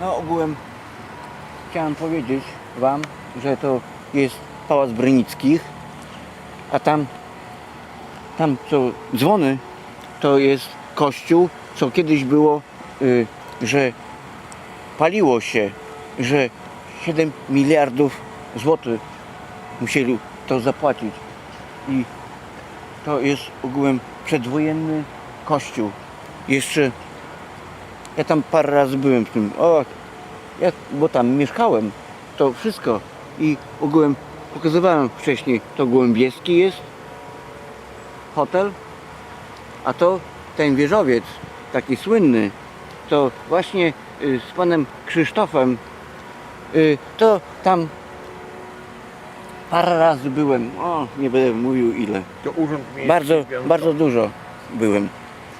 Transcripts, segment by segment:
No ogółem chciałem powiedzieć Wam, że to jest Pałac Brynickich, a tam, tam co dzwony, to jest kościół, co kiedyś było, y, że paliło się, że 7 miliardów złotych musieli to zapłacić. I to jest ogółem przedwojenny kościół. Jeszcze ja tam parę razy byłem w tym. O, bo tam mieszkałem. To wszystko. I ogółem pokazywałem wcześniej. To Gołębieski jest. Hotel. A to ten wieżowiec, taki słynny, to właśnie y, z panem Krzysztofem, y, to tam parę razy byłem. O, nie będę mówił ile. To urząd miejski. Bardzo, bardzo dużo byłem.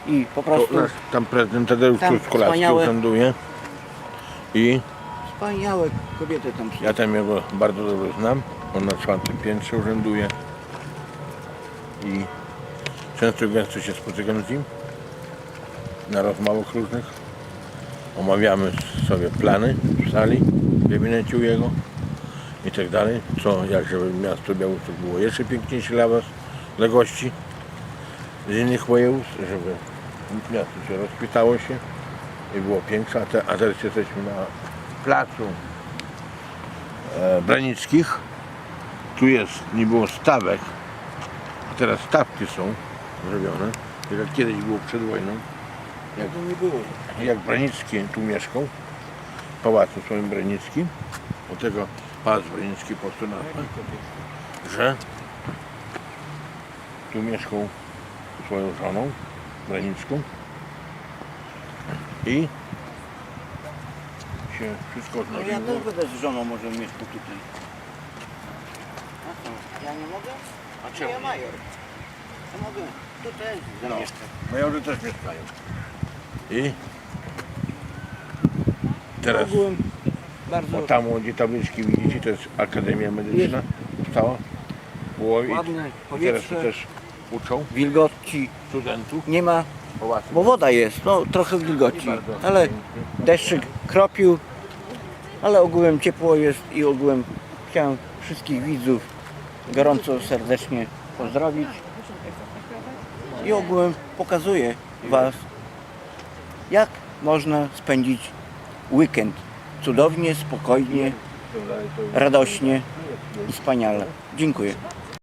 I po prostu tam prezydent Tadeusz Tam Truskolaski wspaniałe- urzęduje. I wspaniałe kobiety tam są. ja tam jego bardzo dobrze znam. On na czwartym piętrze urzęduje. I często i gęsto się spotykam z nim. Na rozmowach różnych. Omawiamy sobie plany w sali, w gabinecie u jego i tak dalej. Co, jak żeby miasto Białystok było jeszcze piękniejsze dla Was, dla gości z innych województw, żeby miasto się rozkwitało się i było piększe, a, te, a teraz jesteśmy na placu e, Branickich. Tu jest, nie było stawek, a teraz stawki są zrobione, tak jak kiedyś było przed wojną. Jak to nie było. Jak Branicki tu mieszkał, w pałacu swoim Branickim, od tego pałac Branicki po prostu nazwa, że tu mieszkał swoją żoną Branicką i się wszystko No ja odnowiło. też będę z żoną może mieszkał tutaj. A co, ja nie mogę? A czy ja major? Ja mogę tutaj No. zamieszkać. Majorzy też mieszkają. I teraz Ogółem bardzo o tam gdzie tabliczki widzicie, to jest Akademia Medyczna stała w Łowie. ładne I teraz tu powietrze, też uczą? Wilgoci. Studentów? Nie ma, bo woda jest, no trochę wilgoci, ale deszczyk kropił, ale ogółem ciepło jest i ogółem chciałem wszystkich widzów gorąco serdecznie pozdrowić. I ogółem pokazuję Was, jak można spędzić weekend cudownie, spokojnie, radośnie i wspaniale. Dziękuję.